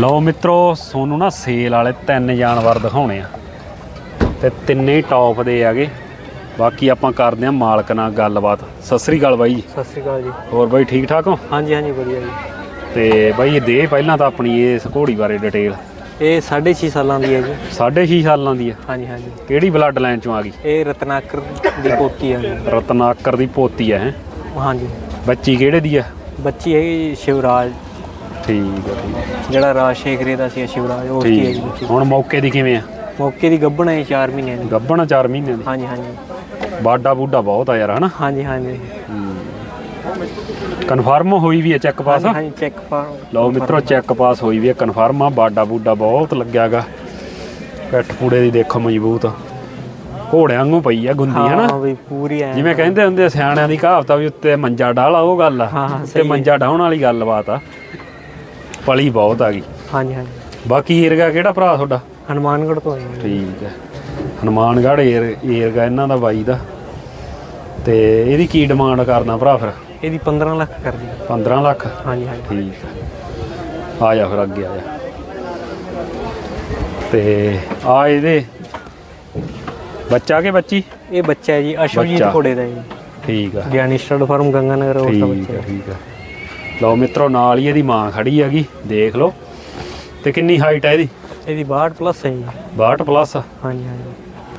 ਲਓ ਮਿੱਤਰੋ ਸੋਨੂੰ ਨਾ ਸੇਲ ਵਾਲੇ ਤਿੰਨ ਜਾਨਵਰ ਦਿਖਾਉਣੇ ਆ। ਤੇ ਤਿੰਨੇ ਹੀ ਟੌਪ ਦੇ ਹੈਗੇ। ਬਾਕੀ ਆਪਾਂ ਕਰਦੇ ਆ ਮਾਲਕ ਨਾਲ ਗੱਲਬਾਤ। ਸਤਿ ਸ੍ਰੀ ਅਕਾਲ ਬਾਈ ਜੀ। ਸਤਿ ਸ਼੍ਰੀ ਅਕਾਲ ਜੀ। ਹੋਰ ਬਾਈ ਠੀਕ ਠਾਕ ਹੋ? ਹਾਂਜੀ ਹਾਂਜੀ ਵਧੀਆ ਜੀ। ਤੇ ਬਾਈ ਇਹ ਦੇ ਪਹਿਲਾਂ ਤਾਂ ਆਪਣੀ ਇਸ ਘੋੜੀ ਬਾਰੇ ਡਿਟੇਲ ਇਹ 6.5 ਸਾਲਾਂ ਦੀ ਹੈ ਜੀ। 6.5 ਸਾਲਾਂ ਦੀ ਆ ਹਾਂਜੀ ਹਾਂਜੀ। ਕਿਹੜੀ ਬਲੱਡ ਲਾਈਨ ਚੋਂ ਆ ਗਈ? ਇਹ ਰਤਨਾਕਰ ਦੀ ਪੋਤੀ ਹੈ ਜੀ। ਰਤਨਾਕਰ ਦੀ ਪੋਤੀ ਹੈ ਹਾਂਜੀ। ਬੱਚੀ ਕਿਹੜੇ ਦੀ ਆ ਬੱਚੀ ਹੈ ਸ਼ਿਵਰਾਜ। ਠੀਕ ਆ ਠੀਕ ਆ, ਜਿਹੜਾ ਰਾਜ ਸ਼ੇਖਰੇ ਦਾ ਸੀ ਸ਼ਿਵਰਾਜ ਉਹ ਕੀ ਹੈ ਜੀ ਠੀਕ ਬੱਚੀ ਹੁਣ ਮੌਕੇ ਦੀ ਕਿਵੇਂ ਆ? ਮੌਕੇ ਦੀ ਗੱਭਣ ਹੈ 4 ਮਹੀਨੇ ਦੀ। ਗੱਭਣ 4 ਮਹੀਨਿਆਂ ਦੀ? ਹਾਂਜੀ ਹਾਂਜੀ। ਬਾਡਾ ਬੂਡਾ ਬਹੁਤ ਆ ਯਾਰ ਹਨਾ? ਹਾਂਜੀ ਹਾਂਜੀ। ਕਨਫਰਮ ਹੋਈ ਵੀ ਹੈ ਚੈੱਕ ਪਾਸ ਹਾਂਜੀ ਹਾਂਜੀ ਚੈੱਕ ਪਾ ਲਓ ਮਿੱਤਰੋ ਚੈੱਕ ਪਾਸ ਹੋਈ ਵੀ ਹੈ ਕਨਫਰਮ ਆ ਬਾਡਾ ਬੂਡਾ ਬਹੁਤ ਲੱਗਿਆਗਾ। ਪਿੱਠ ਪੂੜੇ ਦੀ ਦੇਖੋ ਮਜ਼ਬੂਤ। ਘੋੜਿਆਂ ਵਾਂਗੂ ਪਈ ਆ ਗੁੰਦੀ ਹਨਾ? ਹਾਂ ਵੀ ਪੂਰੀ ਹੈ ਜਿਵੇਂ ਕਹਿੰਦੇ ਹੁੰਦੇ ਆ ਸਿਆਣਿਆਂ ਦੀ ਕਹਾਵਤ ਆ ਵੀ ਉੱਤੇ ਮੰਜਾ ਡਾਲਾ ਉਹ ਗੱਲ ਆ ਹਾਂ, ਹਾਂ, ਤੇ ਸਹੀ ਹੈ। ਮੰਜਾ ਡਾਉਣ ਵਾਲੀ ਗੱਲਬਾਤ ਆ। ਪਲੀ ਬਹੁਤ ਆ ਗਈ। ਹਾਂਜੀ ਹਾਂਜੀ। ਬਾਕੀ ਏਰਗਾ ਕਿਹੜਾ ਭਰਾ ਤੁਹਾਡਾ? ਹਨੂਮਾਨਗੜ੍ਹ ਤੋਂ ਹੈ। ਜੀ। ਠੀਕ ਹੈ। ਹਨੂਮਾਨਗੜ੍ਹ ਏਰ ਏਰਗਾ ਇਹਨਾਂ ਦਾ ਬਾਈ ਦਾ। ਤੇ ਇਹਦੀ ਕੀ ਡਿਮਾਂਡ ਕਰਨਾ ਭਰਾ ਫਿਰ? ਇਹਦੀ 15 ਲੱਖ ਕਰ ਦੀ 15 ਲੱਖ? ਹਾਂਜੀ ਹਾਂਜੀ। ਠੀਕ ਹੈ। ਆ ਜਾ ਫਿਰ ਅੱਗੇ ਆ ਜਾ। ਤੇ ਆ ਇਹਦੇ ਬੱਚਾ ਕੇ ਬੱਚੀ? ਇਹ ਬੱਚਾ ਹੈ ਜੀ ਅਸ਼ਵਜੀਤ ਬੱਚਾ। ਘੋੜੇ ਦਾ ਜੀ। ਠੀਕ ਆ। ਗਿਆਨੀ ਸਟੱਡ ਫਾਰਮ ਗੰਗਾਨਗਰ ਉਸ ਦਾ ਠੀਕ ਬੱਚਾ ਹੈ। ਠੀਕ ਆ। ਲਓ ਮਿੱਤਰੋ ਨਾਲ ਹੀ ਇਹਦੀ ਮਾਂ ਖੜੀ ਹੈਗੀ ਦੇਖ ਲਓ। ਤੇ ਕਿੰਨੀ ਹਾਈਟ ਹੈ ਇਹਦੀ? ਇਹਦੀ 62 ਪਲੱਸ ਹੈ ਜੀ। 62 ਪਲੱਸ ਹਾਂਜੀ ਹਾਂਜੀ।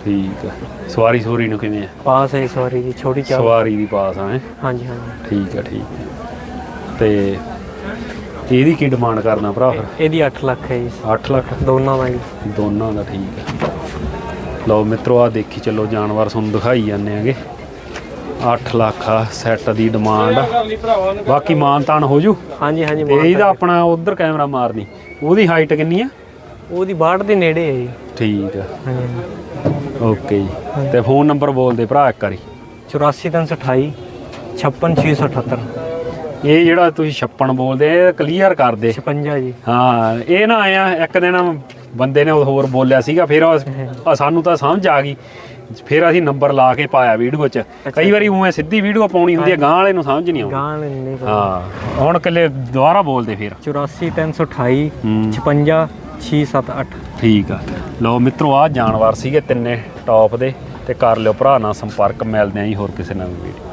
ਠੀਕ ਆ। ਸਵਾਰੀ ਸੂਰੀ ਨੂੰ ਕਿਵੇਂ ਆ? ਪਾਸ ਹੈ ਸਵਾਰੀ ਦੀ ਛੋਟੀ ਚਾਲ। ਸਵਾਰੀ ਦੀ ਪਾਸ ਆ ਹੈਂ? ਹਾਂਜੀ ਹਾਂਜੀ। ਠੀਕ ਆ ਠੀਕ ਆ। ਤੇ ਇਹਦੀ ਕੀ ਡਿਮਾਂਡ ਕਰਨਾ ਭਰਾ ਫਿਰ? ਇਹਦੀ 8 ਲੱਖ ਹੈ ਜੀ। 8 ਲੱਖ? ਦੋਨਾਂ ਦਾ ਜੀ। ਦੋਨਾਂ ਦਾ ਠੀਕ ਹੈ ਲਓ ਮਿੱਤਰੋ ਆ ਦੇਖੀ ਚੱਲੋ ਜਾਨਵਰ ਤੁਹਾਨੂੰ ਦਿਖਾਈ ਜਾਂਦੇ ਆਗੇ 8 ਲੱਖ ਆ ਸੈੱਟ ਦੀ ਡਿਮਾਂਡ ਬਾਕੀ ਮਾਨਤਾਨ ਹੋ ਜੂ। ਹਾਂਜੀ ਹਾਂਜੀ ਤੇ ਇਹਦਾ ਆਪਣਾ ਉਧਰ ਕੈਮਰਾ ਮਾਰਨੀ। ਉਹਦੀ ਹਾਈਟ ਕਿੰਨੀ ਆ? ਉਹਦੀ 62 ਦੇ ਨੇੜੇ ਹੈ ਜੀ। ਠੀਕ ਆ। ਹਾਂਜੀ। ਓਕੇ ਜੀ। ਤੇ ਫੋਨ ਨੰਬਰ ਬੋਲ ਦੇ ਭਰਾ ਇੱਕ ਵਾਰੀ। 84328 56678 ਇਹ ਜਿਹੜਾ ਤੁਸੀਂ ਛੱਪਣ ਬੋਲਦੇ ਇਹ ਕਲੀਅਰ ਕਰ ਦੇ 56 ਜੀ। ਹਾਂ ਇਹ ਨਾ ਆਇਆ ਇੱਕ ਦਿਨ ਬੰਦੇ ਨੇ ਹੋਰ ਬੋਲਿਆ ਸੀਗਾ ਫਿਰ ਸਾਨੂੰ ਤਾਂ ਸਮਝ ਆ ਗਈ। ਫਿਰ ਅਸੀਂ ਨੰਬਰ ਲਾ ਕੇ ਪਾਇਆ ਵੀਡੀਓ 'ਚ। ਕਈ ਵਾਰੀ ਉਵੇਂ ਸਿੱਧੀ ਵੀਡੀਓ ਪਾਉਣੀ ਹੁੰਦੀ ਹੈ ਗਾਂ ਵਾਲੇ ਨੂੰ ਸਮਝ ਨਹੀਂ ਆਉਂਦੀ। ਗਾਂ ਨਹੀਂ ਪਤਾ। ਹਾਂ ਹੁਣ ਕੱਲੇ ਦੁਬਾਰਾ ਬੋਲਦੇ ਫਿਰ। 84328 ਹੂੰ। 56 678 ਠੀਕ ਆ। ਲਓ ਮਿੱਤਰੋ ਆ ਜਾਨਵਰ ਸੀਗੇ ਤਿੰਨੇ ਟੌਪ ਦੇ ਤੇ ਕਰ ਲਿਓ ਭਰਾ ਨਾਲ ਸੰਪਰਕ ਮਿਲਦੇ ਆਂ ਜੀ ਹੋਰ ਕਿਸੇ ਨਵੀਂ ਵੀਡੀਓ